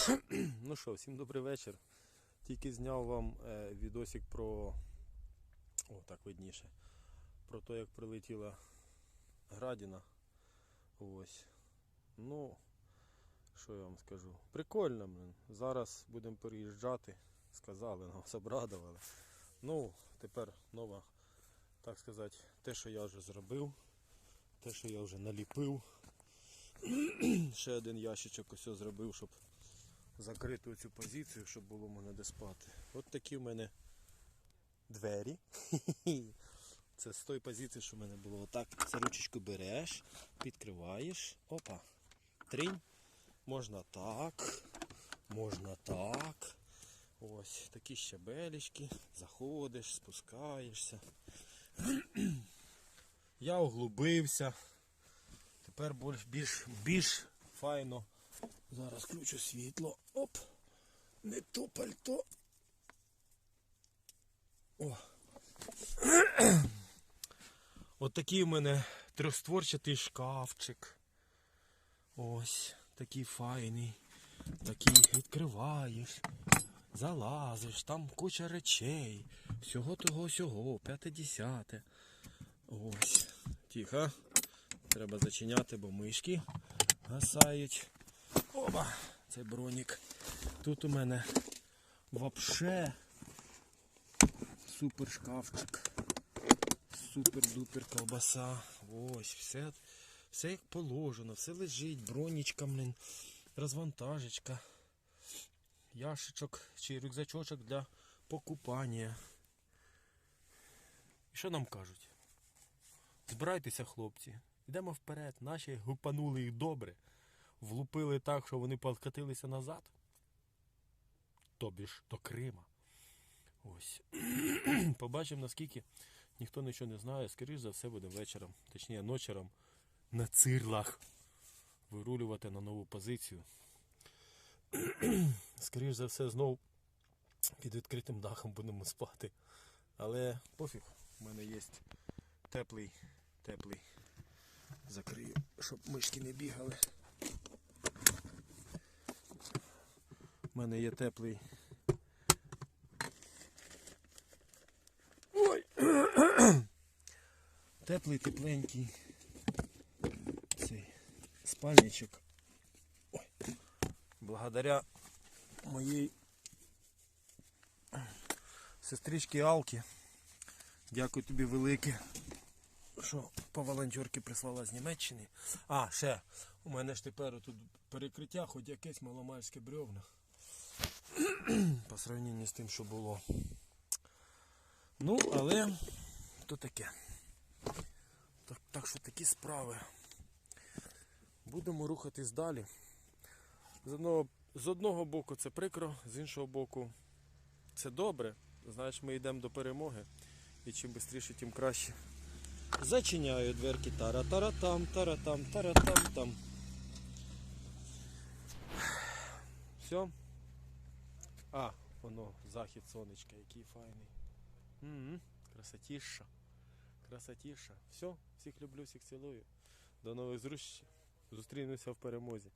Ну що, всім добрий вечір. Тільки зняв вам е, відосик про. О, так видніше. Про те, як прилетіла градіна. Ось. Ну, що я вам скажу? Прикольно, блин. Зараз будемо переїжджати. Сказали, нас обрадували. Ну, тепер нова, так сказати, те, що я вже зробив, те, що я вже наліпив. Ще один ящичок ось зробив, щоб закрити цю позицію, щоб було в мене де спати. От такі в мене двері. Це з тої позиції, що в мене було отак. Це ручечку береш, підкриваєш. Опа. Трінь. Можна так. Можна так. Ось такі щабелечки. Заходиш, спускаєшся. Я углубився. Тепер більш, більш, більш файно. Зараз включу світло. Оп! Не то пальто. О. От такий в мене трьохстворчатий шкафчик. Ось, такий файний. Такий відкриваєш, залазиш, там куча речей. Всього того всього, п'яте десяте. Ось. Тихо. Треба зачиняти, бо мишки гасають. Оба! Це бронік. Тут у мене вообще супер шкафчик. Супер-дупер колбаса. Ось, все, все як положено, все лежить, бронічка, блин, розвантажечка, яшечок чи рюкзачочок для покупання. І що нам кажуть? Збирайтеся, хлопці. Йдемо вперед. Наші гупанули їх добре. Влупили так, що вони подкатилися назад. Тобі ж до Крима. Ось. Побачимо, наскільки ніхто нічого не знає. Скоріше за все буде вечором, точніше ночером, на цирлах вирулювати на нову позицію. Скоріше за все, знов під відкритим дахом будемо спати. Але пофіг, у мене є теплий, теплий. Закрию, щоб мишки не бігали. У мене є теплий. Ой! Теплий, тепленький. Цей спальничок. Ой. Благодаря моїй сестричці Алки. Дякую тобі велике, що по волонтерки прислала з Німеччини. А, ще, у мене ж тепер тут перекриття, хоч якесь маломальське бревна. По сравненню з тим, що було. Ну, але то таке. Так, так що такі справи. Будемо рухатись далі. З одного, з одного боку це прикро, з іншого боку це добре. Знаєш, ми йдемо до перемоги. І чим швидше, тим краще. Зачиняю дверки тара-тара-там, тара-там, тара-там-там. Все. А, воно, захід сонечка, який файний. Угу. Красотіша. Красотіша. Все, всіх люблю, всіх цілую. До нових зустрічей. Зустрінемося в перемозі.